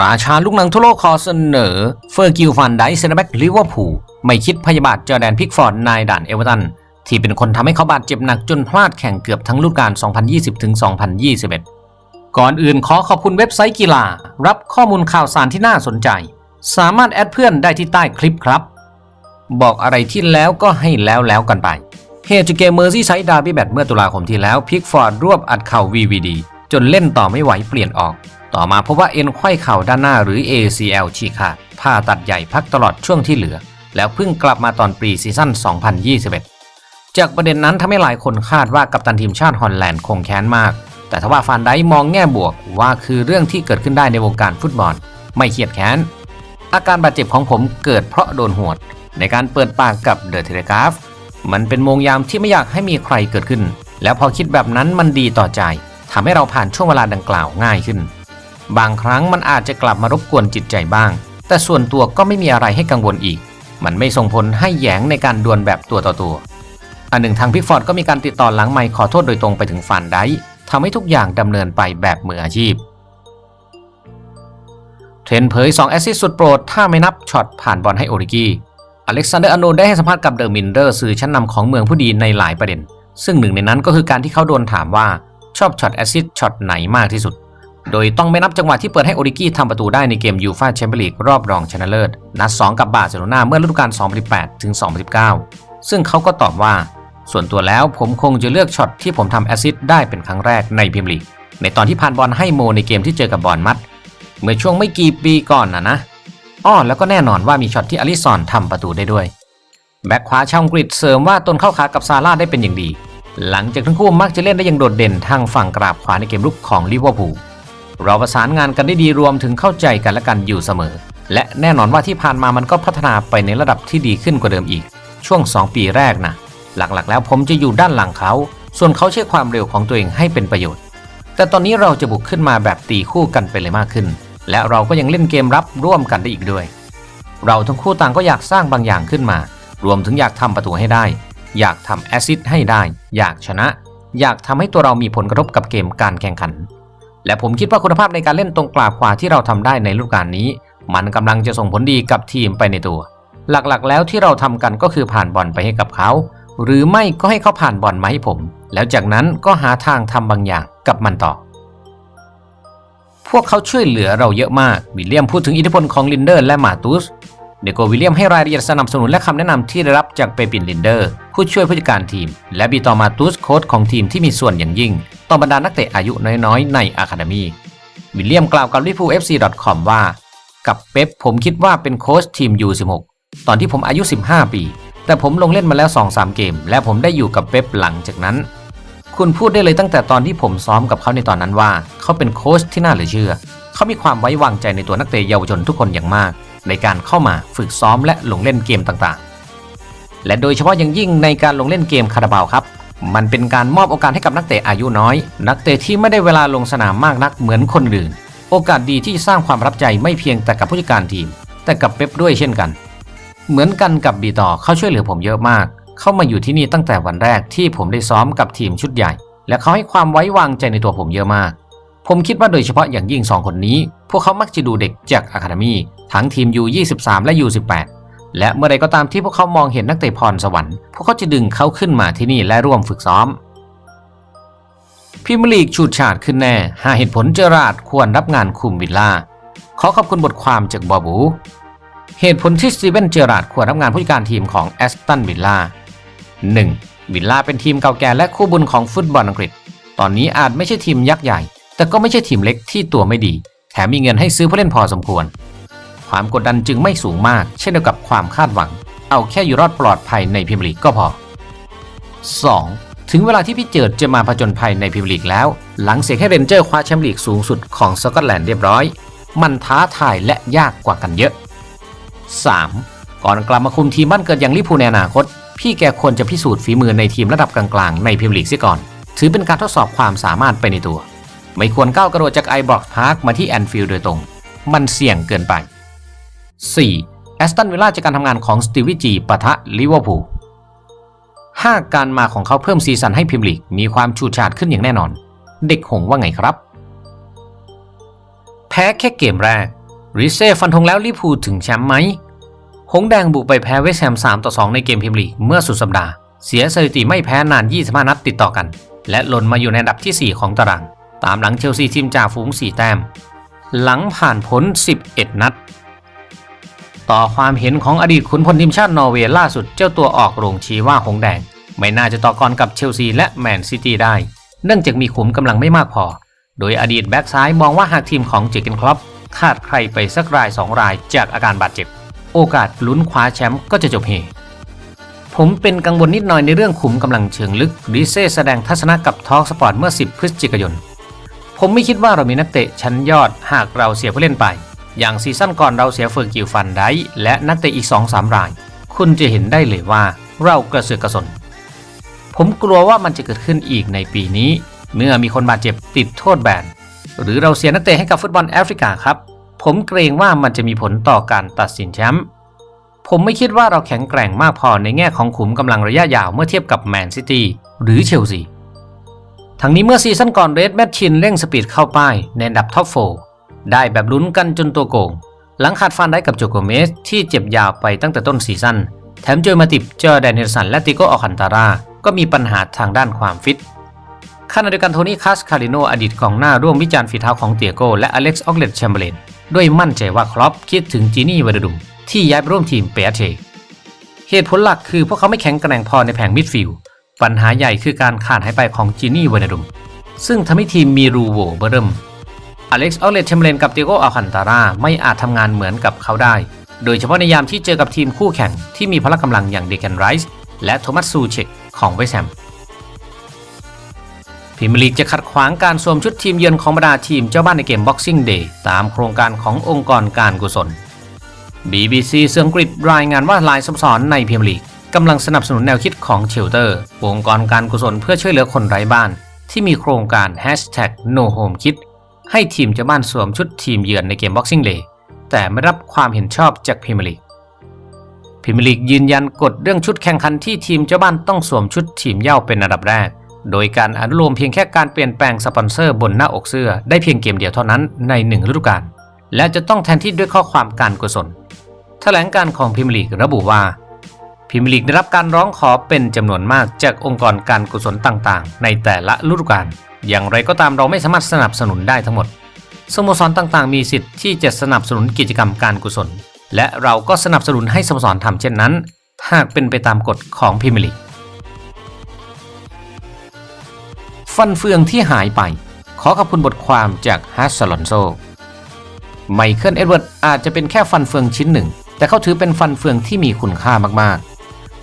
ราชาลูกหนังทั่วโลกขอเสนอ เฟอร์กิลฟันไดเซนแบ็กลิเวอร์พูลไม่คิดพยาบาทจอแดนพิกฟอร์ดนายด่านเอเวอร์ตัน ที่เป็นคนทำให้เขาบาดเจ็บหนักจนพลาดแข่งเกือบทั้งฤดูกาล 2020-2021 ก่อนอื่นขอขอบคุณเว็บไซต์กีฬา รับข้อมูลข่าวสารที่น่าสนใจ สามารถแอดเพื่อนได้ที่ใต้คลิปครับ บอกอะไรที่แล้วก็ให้แล้วแล้วกันไปเฮจูเกมเมอร์ซี่ไซด์ดาร์บี้แบตเมื่อตุลาคมที่แล้วพิกฟอร์ดรวบอัดเข่า VVD จนเล่นต่อไม่ไหวเปลี่ยนออก ต่อมาพบว่าเอ็นไขว้เข่าด้านหน้าหรือ ACL ฉีกขาดผ่าตัดใหญ่พักตลอดช่วงที่เหลือ แล้วเพิ่งกลับมาตอนปีซีซั่น 2021 จากประเด็นนั้นทำให้หลายคนคาดว่ากัปตันทีมชาติฮอลแลนด์คงแค้นมาก แต่ทว่าฟานไดมองแง่บวกว่าคือเรื่องที่เกิดขึ้นได้ในวงการฟุตบอล ไม่เครียดแค้น อาการบาดเจ็บของผมเกิดเพราะโดนหวด ในการเปิดปากกับเดอะเทเลกราฟมันเป็นโมงยามที่ไม่อยากให้มีใครเกิดขึ้น แล้วพอคิดแบบนั้นมันดีต่อใจทำให้เราผ่านช่วงเวลาดังกล่าวง่ายขึ้น บางครั้งมันอาจจะกลับมารบกวนจิตใจบ้าง แต่ส่วนตัวก็ไม่มีอะไรให้กังวลอีก มันไม่ส่งผลให้แยงในการดวลแบบตัวต่อตัว อันหนึ่งทางพิกฟอร์ดก็มีการติดต่อหลังไมค์ขอโทษโดยตรงไปถึงฟานไดค์ทำให้ทุกอย่างดำเนินไปแบบมืออาชีพ เทรนเผย2แอสซิสสุดโปรด ถ้าไม่นับช็อตผ่านบอลให้โอริกีอเล็กซานเดอร์อโนได้ให้สัมภาษณ์กับเดอะมินเดอร์สื่อชั้นนำของเมืองผู้ดีในหลายประเด็น ซึ่งหนึ่งในนั้นก็คือการที่เขาโดนถามว่าชอบช็อตแอสซิสช็อตไหนมากที่สุด โดยต้องไม่นับจังหวะที่เปิดให้โอริกี้ทำประตูได้ในเกมยูฟาแชมเปี้ยนลีกรอบรองชนะเลิศนัด2 กับบาร์เซโลนาเมื่อฤดูกาล 2018 ถึง 2019 ซึ่งเขาก็ตอบว่า ส่วนตัวแล้วผมคงจะเลือกช็อตที่ผมทำแอซิสได้เป็นครั้งแรกในพรีเมียร์ลีกในตอนที่ผ่านบอลให้โมในเกมที่เจอกับบอลมัด เมื่อช่วงไม่กี่ปีก่อนนะนะอ้อแล้วก็แน่นอนว่ามีช็อตที่อลิซอนทำประตูได้ด้วยแบ็คขวาชาวอังกฤษเสริมว่าตนเข้าขากับซาร่าได้เป็นอย่างดี หลังจากทั้งคู่มักจะเล่นได้อย่างโดดเด่นทางฝั่งกราบขวาในเกมรุกของลิเวอร์พูล เราประสานงานกันได้ดีรวมถึงเข้าใจกันและกันอยู่เสมอ และแน่นอนว่าที่ผ่านมามันก็พัฒนาไปในระดับที่ดีขึ้นกว่าเดิมอีก ช่วง 2 ปีแรกนะหลักๆ แล้วผมจะอยู่ด้านหลังเขา ส่วนเขาใช้ความเร็วของตัวเองให้เป็นประโยชน์ แต่ตอนนี้เราจะบุกขึ้นมาแบบตีคู่กันไปเลยมากขึ้น และเราก็ยังเล่นเกมรับร่วมกันได้อีกด้วย เราทั้งคู่ต่างก็อยากสร้างบางอย่างขึ้นมา รวมถึงอยากทำประตูให้ได้ อยากทำแอซิสต์ให้ได้ อยากชนะ อยากทำให้ตัวเรามีผลกระทบกับเกมการแข่งขัน และผมคิดว่าคุณภาพในการเล่นตรงกลาบขวาที่เราทำได้ในฤดูกาลนี้ มันกำลังจะส่งผลดีกับทีมไปในตัว หลักๆ แล้วที่เราทำกันก็คือผ่านบอลไปให้กับเขา หรือไม่ก็ให้เขาผ่านบอลมาให้ผม แล้วจากนั้นก็หาทางทำบางอย่างกับมันต่อ พวกเขาช่วยเหลือเราเยอะมากวิลเลียมพูดถึงอิทธิพลของลินเดอร์และมาตุส เดโกวิลเลียมให้รายละเอียดสนับสนุนและคำแนะนำที่ได้รับจากเปปินลินเดอร์ ผู้ช่วยผู้จัดการทีม และบีตอมาตุสโค้ชของทีมที่มีส่วนอย่างยิ่ง ต่อบรรดานักเตะอายุน้อยๆ ในอะคาเดมีวิลเลียมกล่าวกับ liverpoolfc.com ว่า กับเป๊ปผมคิดว่าเป็นโค้ชทีม U16 ตอนที่ผมอายุ 15 ปี แต่ผมลงเล่นมาแล้ว 2-3 เกม และผมได้อยู่กับเป๊ปหลังจากนั้น คุณพูดได้เลยตั้งแต่ตอนที่ผมซ้อมกับเขาในตอนนั้นว่า เขาเป็นโค้ชที่น่าเหลือเชื่อ เขามีความไว้วางใจในตัวนักเตะเยาวชนทุกคนอย่างมาก ในการเข้ามาฝึกซ้อมและลงเล่นเกมต่างๆ และโดยเฉพาะอย่างยิ่งในการลงเล่นเกมคาราบาวครับมันเป็นการมอบโอกาสให้กับนักเตะอายุน้อย นักเตะที่ไม่ได้เวลาลงสนามมากนักเหมือนคนอื่น โอกาสดีที่สร้างความรับใจไม่เพียงแต่กับผู้จัดการทีม แต่กับเป๊ปด้วยเช่นกัน เหมือนกันกับบีต่อเขาช่วยเหลือผมเยอะมาก เข้ามาอยู่ที่นี่ตั้งแต่วันแรกที่ผมได้ซ้อมกับทีมชุดใหญ่ และเขาให้ความไว้วางใจในตัวผมเยอะมาก ผมคิดว่าโดยเฉพาะอย่างยิ่งสองคนนี้ พวกเขามักจะดูเด็กจากอะคาเดมีทั้งทีม U23 และ U18 และเมื่อใดก็ตามที่พวกเขามองเห็นนักเตะพรสวรรค์พวกเขาจะดึงเขาขึ้นมาที่นี่และร่วมฝึกซ้อมพรีเมียร์ลีกฉูดฉาดขึ้นแน่หาเหตุผลเจอราดควรรับงานคุมวิลล่า ขอขอบคุณบทความจากบอบู เหตุผลที่สตีเวนเจอราดควรรับงานผู้จัดการทีมของแอสตันวิลล่า 1. วิลล่าเป็นทีมเก่าแก่และคู่บุญของฟุตบอลอังกฤษ ตอนนี้อาจไม่ใช่ทีมยักษ์ใหญ่ แต่ก็ไม่ใช่ทีมเล็กที่ตัวไม่ดี แถมมีเงินให้ซื้อผู้เล่นพอสมควร ความกดดันจึงไม่สูงมาก เช่นเดียวกับความคาดหวัง เอาแค่อยู่รอดปลอดภัยในพรีเมียร์ลีกก็พอ 2. ถึงเวลาที่พี่เจิดจะมาผจญภัยในพรีเมียร์ลีกแล้ว หลังเสียให้เรนเจอร์คว้าแชมป์ลีกสูงสุดของสกอตแลนด์เรียบร้อย มันท้าทายและยากกว่ากันเยอะ 3. ก่อนกลับมาคุมทีมบ้านเกิดอย่างลิพูในอนาคต พี่แกควรจะพิสูจน์ฝีมือในทีมระดับกลางๆ ในพรีเมียร์ลีกเสียก่อน ถือเป็นการทดสอบความสามารถไปในตัว ไม่ควรก้าวกระโดดจากไอบล็อกพาร์คมาที่แอนฟิลด์โดยตรง มันเสี่ยงเกินไป 4. แอสตันวิลล่าจากการทำงานของสตีวิจีปะทะลิเวอร์พูล 5. การมาของเขาเพิ่มซีซันให้พรีเมียร์ลีกมีความชูดฉาดขึ้นอย่างแน่นอน เด็กหงว่าไงครับ แพ้แค่เกมแรกริเซ่ฟันธงแล้วลิเวอร์พูลถึงแชมป์ไหม หงแดงบุกไปแพ้เวสแฮม3ต่อ 2 ในเกมพรีเมียร์ลีกเมื่อสุดสัปดาห์ เสียสถิติไม่แพ้นาน 25 นัดติดต่อกัน และหล่นมาอยู่ในอันดับที่ 4 ของตาราง ตามหลังเชลซีทีมจ่าฝูง 4 แต้ม หลังผ่านพ้น11 นัด ต่อความเห็นของอดีตขุนพลทีมชาตินอร์เวย์ล่าสุดเจ้าตัวออกโรงชี้ว่าหงแดง ไม่น่าจะต่อกรกับเชลซีและแมนซิตี้ได้ เนื่องจากมีขุมกำลังไม่มากพอ โดยอดีตแบ็กซ้ายมองว่าหากทีมของเจอร์เกนคลอปขาดใครไปสักรายสองรายจากอาการบาดเจ็บ โอกาสลุ้นคว้าแชมป์ก็จะจบเฮผมเป็นกังวลนิดหน่อยในเรื่องขุมกำลังเชิงลึกดิเซ่แสดงทัศนะกับทอล์กสปอร์ตเมื่อ 10 พฤศจิกายน ผมไม่คิดว่าเรามีนักเตะชั้นยอดหากเราเสียผู้เล่นไป อย่างซีซั่นก่อนเราเสียเฟอร์กิลฟันได้และนักเตะอีก 2-3 ราย คุณจะเห็นได้เลยว่าเรากระเสือกกระสน ผมกลัวว่ามันจะเกิดขึ้นอีกในปีนี้ เมื่อมีคนบาดเจ็บติดโทษแบนหรือเราเสียนักเตะให้กับฟุตบอลแอฟริกาครับ ผมเกรงว่ามันจะมีผลต่อการตัดสินแชมป์ผมไม่คิดว่าเราแข็งแกร่งมากพอในแง่ของขุมกำลังระยะยาวเมื่อเทียบกับแมนซิตี้หรือเชลซี ทั้งนี้เมื่อซีซั่นก่อนเรดแมชชินเร่งสปีดเข้าป้ายในอันดับท็อปโฟได้แบบลุ้นกันจนตัวโกงหลังขาดฟันได้กับโจโกเมสที่เจ็บยาวไปตั้งแต่ต้นซีซั่นแถมเจอมาติบเจอแดนเนลสันและติโกออคันตารา ก็มีปัญหาทางด้านความฟิตขณะเดียวกันโทนี่คัสคาริโนอดีตกองหน้าร่วมวิจารณ์ฝีเท้าของเตียโกและอเล็กซ์ออกเลตแชมเบรนด้วยมั่นใจว่าครอปคิดถึงจีนี่วเดดุมที่ย้ายไปร่วมทีมเปียเชเหตุผลหลักคือพวกเขาไม่แข็งแกร่งพอในแผงมิดฟิลด์ ปัญหาใหญ่คือการขาดหายไปของจีนี่เวเดดุม ซึ่งทำให้ทีมมีรูโวเบอร์เริ่มอเล็กซ์ออกเลตแชมเบรนกับเตโกอัลคันตาราไม่อาจทำงานเหมือนกับเขาได้ โดยเฉพาะในยามที่เจอกับทีมคู่แข่งที่มีพละกำลังอย่างเดแคนไรส์และโทมัสซูเชกของเวสแฮมพรีเมียร์ลีกจะขัดขวางการสวมชุดทีมเยือนของบรรดาทีมเจ้าบ้านในเกม Boxing Day ตามโครงการขององค์กรการกุศล BBC เซียงกฤษรายงานว่าหลายสโมสรในพรีเมียร์ลีก กำลังสนับสนุนแนวคิดของเชลเตอร์องค์กรการกุศลเพื่อช่วยเหลือคนไร้บ้าน ที่มีโครงการ No Home Kit ให้ทีมเจ้าบ้านสวมชุดทีมเยือนในเกม Boxing Day แต่ไม่รับความเห็นชอบจากพรีเมียร์ลีกพรีเมียร์ลีกยืนยันกฎเรื่องชุดแข่งขันที่ทีมเจ้าบ้านต้องสวมชุดทีมเย่าเป็นอันดับแรก โดยการอนุโลมเพียงแค่การเปลี่ยนแปลงสปอนเซอร์บนหน้าอกเสื้อได้เพียงเกมเดียวเท่านั้นในหนึ่งฤดูกาลและจะต้องแทนที่ด้วยข้อความการกุศลแถลงการของพรีเมียร์ลีกระบุว่า พรีเมียร์ลีกได้รับการร้องขอเป็นจำนวนมากจากองค์กรการกุศลต่างๆ ในแต่ละฤดูกาลอย่างไรก็ตามเราไม่สามารถสนับสนุนได้ทั้งหมด สโมสรต่างๆ มีสิทธิ์ที่จะสนับสนุนกิจกรรมการกุศล และเราก็สนับสนุนให้สโมสรทำเช่นนั้น หากเป็นไปตามกฎของพรีเมียร์ลีกฟันเฟืองที่หายไป ขอขอบคุณบทความจากฮัสซลอนโซ ไมเคิลเอ็ดเวิร์ดอาจจะเป็นแค่ฟันเฟืองชิ้นหนึ่ง แต่เขาถือเป็นฟันเฟืองที่มีคุณค่ามากๆ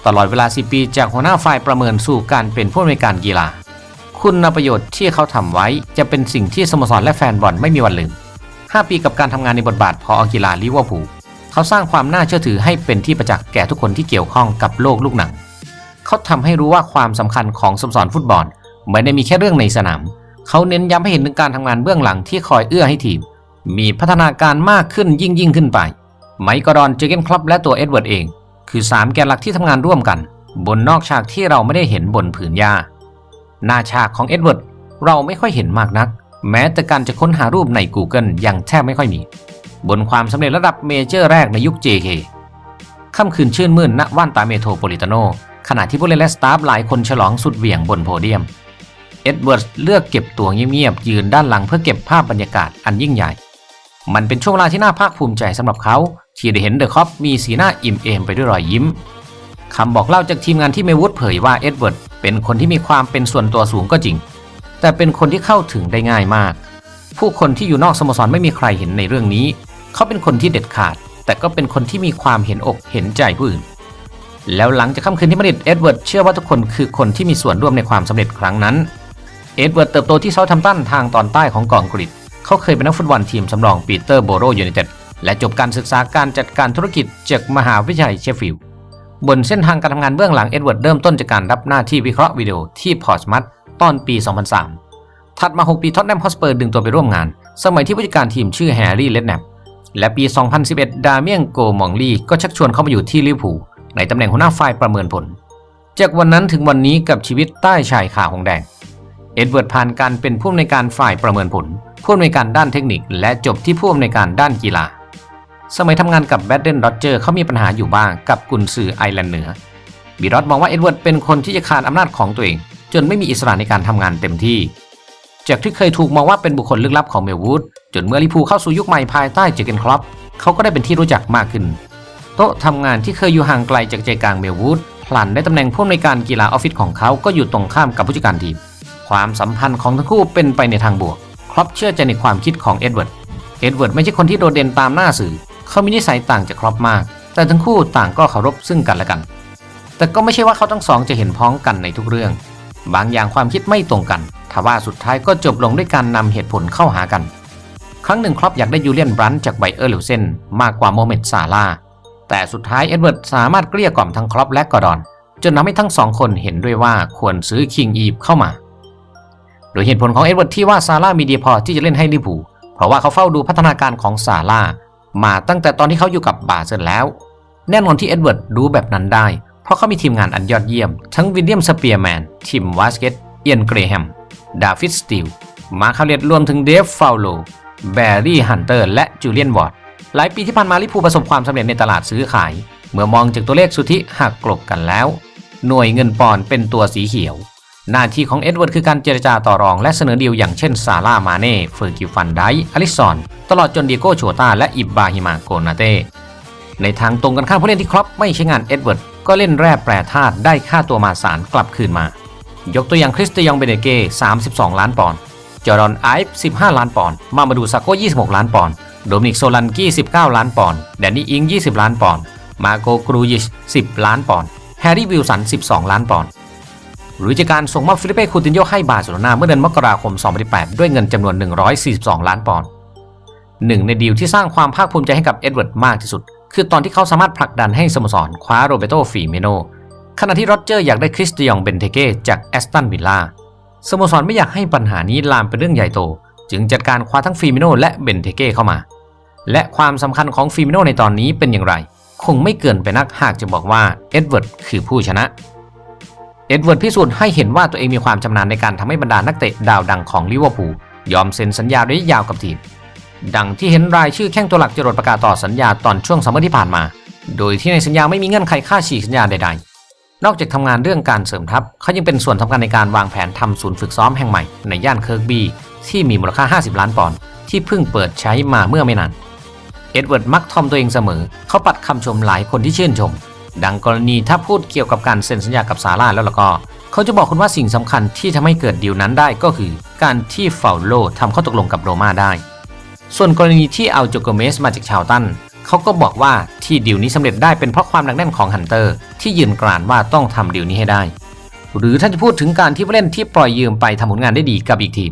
ตลอดเวลา 10 ปี จากหัวหน้าฝ่ายประเมินสู่การเป็นผู้อำนวยการกีฬา คุณประโยชน์ที่เขาทำไว้จะเป็นสิ่งที่สโมสรและแฟนบอลไม่มีวันลืม 5 ปีกับการทำงานในบทบาทพอกีฬาลิเวอร์พูลเขาสร้างความน่าเชื่อถือให้เป็นที่ประจักษ์แก่ทุกคนที่เกี่ยวข้องกับโลกลูกหนัง เขาทำให้รู้ว่าความสำคัญของสโมสรฟุตบอลไม่ได้มีแค่เรื่องในสนาม เขาเน้นย้ำให้เห็นถึงการทำงานเบื้องหลังที่คอยเอื้อให้ทีม มีพัฒนาการมากขึ้นยิ่งยิ่งขึ้นไป ไมค์กอร์ดอน เจอเกนคลับและตัวเอ็ดเวิร์ดเอง คือสามแกนหลักที่ทำงานร่วมกัน บนนอกฉากที่เราไม่ได้เห็นบนผืนหญ้าหน้าฉากของเอ็ดเวิร์ดเราไม่ค่อยเห็นมากนัก แม้แต่การจะค้นหารูปใน Google ยังแทบไม่ค่อยมี บนความสำเร็จระดับเมเจอร์แรกในยุค JK ค่ำคืนชื่นมื่นณว่านตาเมโทรโพลิตาโนขณะที่ผู้เล่นและสตาฟหลายคนฉลองสุดเหวี่ยงบนโพเดียม เอ็ดเวิร์ดเลือกเก็บตัวเงียบๆยืนด้านหลังเพื่อเก็บภาพบรรยากาศอันยิ่งใหญ่ มันเป็นช่วงเวลาที่น่าภาคภูมิใจสำหรับเขา ที่ได้เห็นเดอะคอปมีสีหน้าอิ่มเอมไปด้วยรอยยิ้มคำบอกเล่าจากทีมงานที่เมวูดเผยว่าเอ็ดเวิร์ดเป็นคนที่มีความเป็นส่วนตัวสูงก็จริง แต่เป็นคนที่เข้าถึงได้ง่ายมาก ผู้คนที่อยู่นอกสโมสรไม่มีใครเห็นในเรื่องนี้ เขาเป็นคนที่เด็ดขาด แต่ก็เป็นคนที่มีความเห็นอกเห็นใจผู้อื่น แล้วหลังจากค่ำคืนที่มาดริดเอ็ดเวิร์ดเชื่อว่าทุกคนคือคนที่มีส่วนร่วมในความสำเร็จครั้งนั้น เอ็ดเวิร์ดเติบโตที่เซาท์แฮมป์ตันทางตอนใต้ของเกาะอังกฤษ เขาเคยเป็นนักฟุตบอลทีมสำรองปีเตอร์โบโรยูไนเต็ด และจบการศึกษาการจัดการธุรกิจจากมหาวิทยาลัยเชฟฟิลด์บนเส้นทางการทำงานเบื้องหลังเอ็ดเวิร์ดเริ่มต้นจากการรับหน้าที่วิเคราะห์วิดีโอที่พอร์สมัตตอนปี 2003 ถัดมา 6 ปีท็อตแนมฮอสเปอร์ดึงตัวไปร่วมงาน สมัยที่ผู้จัดการทีมชื่อแฮร์รี่เลดแนปและปี 2011 ดาเมียนโกมองลีก็ชักชวนเข้ามาอยู่ที่ลิเวอร์พูลในตำแหน่งหัวหน้าฝ่ายประเมินผล จากวันนั้นถึงวันนี้กับชีวิตใต้ชายคาหงแดง เอ็ดเวิร์ดผ่านการเป็นผู้อำนวยการฝ่ายประเมินผล ผู้อำนวยการด้านเทคนิค และจบที่ผู้อำนวยการด้านกีฬา สมัยทำงานกับแบดเดนโรเจอร์เขามีปัญหาอยู่บ้างกับกุนซือไอร์แลนด์เหนือบีรอดมองว่าเอ็ดเวิร์ดเป็นคนที่จะขาดอำนาจของตัวเอง จนไม่มีอิสระในการทำงานเต็มที่ จากที่เคยถูกมองว่าเป็นบุคคลลึกลับของเมลวูดจนเมื่อลิพูเข้าสู่ยุคใหม่ภายใต้เจเกนครอปเขาก็ได้เป็นที่รู้จักมากขึ้น โต๊ะทำงานที่เคยอยู่ห่างไกลจากใจกลางเมลวูดพลันได้ตำแหน่งผู้อำนวยการกีฬาออฟฟิศของเขาก็อยู่ตรงข้ามกับผู้จัดการทีมความสัมพันธ์ของทั้งคู่เป็นไปในทางบวก ครอปเชื่อใจในความคิดของเอ็ดเวิร์ดเอ็ดเวิร์ดไม่ใช่คนที่โดดเด่นตามหน้าสื่อ เขามีนิสัยต่างจากครอปมาก แต่ทั้งคู่ต่างก็เคารพซึ่งกันและกัน แต่ก็ไม่ใช่ว่าเขาทั้งสองจะเห็นพ้องกันในทุกเรื่อง บางอย่างความคิดไม่ตรงกันทว่าสุดท้ายก็จบลงด้วยการนำเหตุผลเข้าหากัน ครั้งหนึ่งครอปอยากได้ยูเลียนบรันจากไบเออร์ลิวเซนมากกว่าโมเมตซาลาแต่สุดท้ายเอ็ดเวิร์ดสามารถเกลี้ยกล่อมทั้งครอปและกอร์ดอน จนทำให้ทั้งสองคนเห็นด้วยว่าควรซื้อคิงอีฟเข้ามา โดยเหตุผลของเอ็ดเวิร์ดที่ว่าซาร่ามีดีพอที่จะเล่นให้ลิเวอร์พูเพราะว่าเขาเฝ้าดูพัฒนาการของซาร่า มาตั้งแต่ตอนที่เขาอยู่กับบาเซนแล้ว แน่นอนที่เอ็ดเวิร์ดรู้แบบนั้นได้ เพราะเขามีทีมงานอันยอดเยี่ยม ทั้งวิลเลียมสเปียร์แมนทิมวาสเกตเอียนเกรแฮมดาฟิดสตีลมาคาเลตรวมถึงเดฟฟาวโลแบร์รี่ฮันเตอร์และจูเลียนวอร์ดหลายปีที่ผ่านมาลิพูประสบความสำเร็จในตลาดซื้อขาย เมื่อมองจากตัวเลขสุทธิหักกลบกันแล้ว หน่วยเงินปอนด์เป็นตัวสีเขียว หน้าที่ของเอ็ดเวิร์ดคือการเจรจาต่อรองและเสนอดีลอย่างเช่นซาร่ามาเน่เฟอร์กิวฟันไดอลิซอน ตลอดจนเดียโก้โชตาและอิบบาฮิมาโกนาเต้ในทางตรงกันข้ามผู้เล่นที่ครอปไม่ใช่งานเอ็ดเวิร์ดก็เล่นแร่แปรธาตุได้ค่าตัวมาสารกลับคืนมา ยกตัวอย่างคริสเตียงเบเนเก้ 32 ล้านปอนด์จอร์ดอนไอฟ์15 ล้านปอนด์มามาดูซาโก้26 ล้านปอนด์โดมินิกโซลันกี้ 19 ล้านปอนด์แดนนี่อิง 20 ล้านปอนด์มาโกกรูยิช 10 ล้านปอนด์แฮร์รี่วิลสัน 12 ล้านปอนด์ หรือจากการส่งมอบฟิลิเป้คูตินโยให้บาร์เซโลนาเมื่อเดือนมกราคม 2018 ด้วยเงินจำนวน 142 ล้านปอนด์หนึ่งในดีลที่สร้างความภาคภูมิใจให้กับเอ็ดเวิร์ดมากที่สุด คือตอนที่เขาสามารถผลักดันให้สโมสรคว้าโรเบโตฟีเมโนขณะที่โรเจอร์อยากได้คริสเตียองเบนเทเก้จากแอสตันวิลล่าสโมสรไม่อยากให้ปัญหานี้ลามเป็นเรื่องใหญ่โต จึงจัดการคว้าทั้งฟีมิโนและเบนเทเก้เข้ามา และความสำคัญของฟีมิโนในตอนนี้เป็นอย่างไร คงไม่เกินไปนักหากจะบอกว่าเอ็ดเวิร์ดคือผู้ชนะ เอ็ดเวิร์ดพิสูจน์ให้เห็นว่าตัวเองมีความชำนาญในการทำให้บรรดานักเตะดาวดังของลิเวอร์พูลยอมเซ็นสัญญาระยะยาวกับทีม ดังที่เห็นรายชื่อแข้งตัวหลักจรดประกาศต่อสัญญาตอนช่วงซัมเมอร์ที่ผ่านมา โดยที่ในสัญญาไม่มีเงื่อนไขค่าฉีกสัญญาใดๆ นอกจากทำงานเรื่องการเสริมทัพเขายังเป็นส่วนสำคัญในการวางแผนทำศูนย์ฝึกซ้อมแห่งใหม่ในย่านเคิร์กบีที่มีมูลค่า 50 ล้านปอนด์ที่เพิ่งเปิดใช้มาเมื่อไม่นาน เอ็ดเวิร์ดมักทอมตัวเองเสมอ เขาปัดคำชมหลายคนที่ชื่นชม ดังกรณีถ้าพูดเกี่ยวกับการเซ็นสัญญากับซาร่าแล้วล่ะก็ เขาจะบอกคุณว่าสิ่งสำคัญที่ทำให้เกิดดีลนั้นได้ก็คือ การที่ฟาโลทำข้อตกลงกับโรม่าได้ ส่วนกรณีที่เอาโจโกเมสมาจากชาวตันเขาก็บอกว่าที่ดีลนี้สำเร็จได้เป็นเพราะความหนักแน่นของฮันเตอร์ ที่ยืนกรานว่าต้องทำดีลนี้ให้ได้ หรือถ้าจะพูดถึงการที่ผู้เล่นที่ปล่อยยืมไปทำผลงานได้ดีกับอีกทีม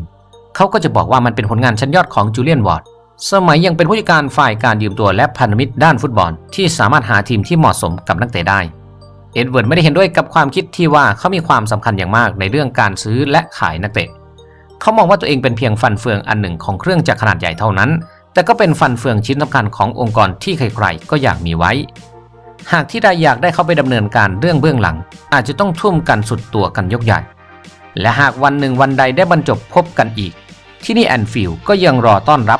เขาก็จะบอกว่ามันเป็นผลงานชั้นยอดของจูเลียนวอร์ด สมัยยังเป็นผู้จัดการฝ่ายการยืมตัวและพันธมิตรด้านฟุตบอล ที่สามารถหาทีมที่เหมาะสมกับนักเตะได้ เอ็ดเวิร์ดไม่ได้เห็นด้วยกับความคิดที่ว่าเขามีความสำคัญอย่างมากในเรื่องการซื้อและขายนักเตะ เขามองว่าตัวเองเป็นเพียงฟันเฟืองอันหนึ่งของเครื่องจักรขนาดใหญ่เท่านั้น แต่ก็เป็นฟันเฟืองชิ้นสำคัญขององค์กรที่ใครๆก็อยากมีไว้ หากที่ใดอยากได้เข้าไปดำเนินการเรื่องเบื้องหลัง อาจจะต้องทุ่มกันสุดตัวกันยกใหญ่ และหากวันหนึ่งวันใดได้บรรจบพบกันอีกที่นี่แอนฟิลก็ยังรอต้อนรับ